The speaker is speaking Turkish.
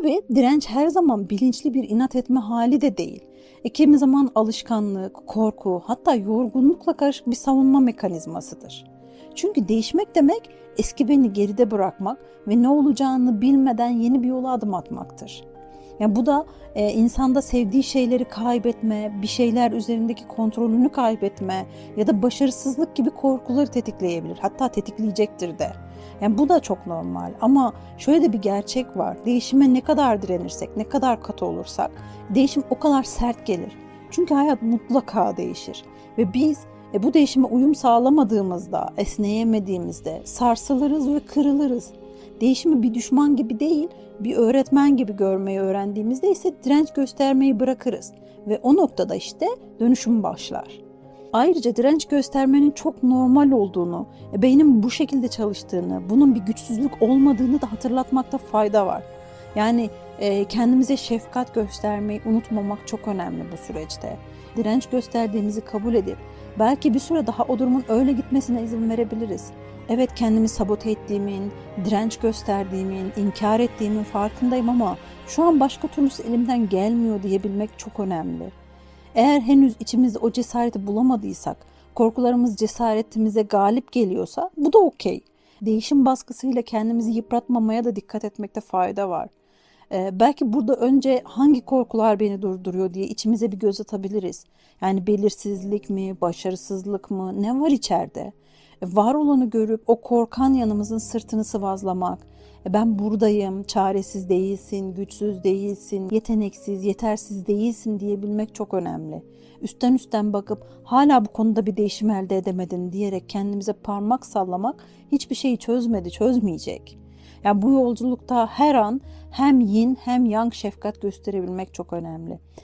Tabii direnç her zaman bilinçli bir inat etme hali de değil. E, kimi zaman alışkanlık, korku, hatta yorgunlukla karışık bir savunma mekanizmasıdır. Çünkü değişmek demek eski beni geride bırakmak ve ne olacağını bilmeden yeni bir yola adım atmaktır. Yani bu da e, insanda sevdiği şeyleri kaybetme, bir şeyler üzerindeki kontrolünü kaybetme ya da başarısızlık gibi korkuları tetikleyebilir. Hatta tetikleyecektir de. Yani bu da çok normal ama şöyle de bir gerçek var. Değişime ne kadar direnirsek, ne kadar katı olursak değişim o kadar sert gelir. Çünkü hayat mutlaka değişir ve biz e, bu değişime uyum sağlamadığımızda, esneyemediğimizde sarsılırız ve kırılırız. Değişimi bir düşman gibi değil, bir öğretmen gibi görmeyi öğrendiğimizde ise direnç göstermeyi bırakırız ve o noktada işte dönüşüm başlar. Ayrıca direnç göstermenin çok normal olduğunu, e, beynin bu şekilde çalıştığını, bunun bir güçsüzlük olmadığını da hatırlatmakta fayda var. Yani e, kendimize şefkat göstermeyi unutmamak çok önemli bu süreçte. Direnç gösterdiğimizi kabul edip belki bir süre daha o durumun öyle gitmesine izin verebiliriz. Evet kendimi sabote ettiğimin, direnç gösterdiğimin, inkar ettiğimin farkındayım ama şu an başka türlüsü elimden gelmiyor diyebilmek çok önemli. Eğer henüz içimizde o cesareti bulamadıysak, korkularımız cesaretimize galip geliyorsa bu da okey. Değişim baskısıyla kendimizi yıpratmamaya da dikkat etmekte fayda var. Ee, belki burada önce hangi korkular beni durduruyor diye içimize bir göz atabiliriz. Yani belirsizlik mi, başarısızlık mı, ne var içeride? E, var olanı görüp o korkan yanımızın sırtını sıvazlamak. E, ben buradayım, çaresiz değilsin, güçsüz değilsin, yeteneksiz, yetersiz değilsin diyebilmek çok önemli. Üstten üstten bakıp hala bu konuda bir değişim elde edemedin diyerek kendimize parmak sallamak hiçbir şeyi çözmedi, çözmeyecek. Yani bu yolculukta her an hem yin hem yang şefkat gösterebilmek çok önemli.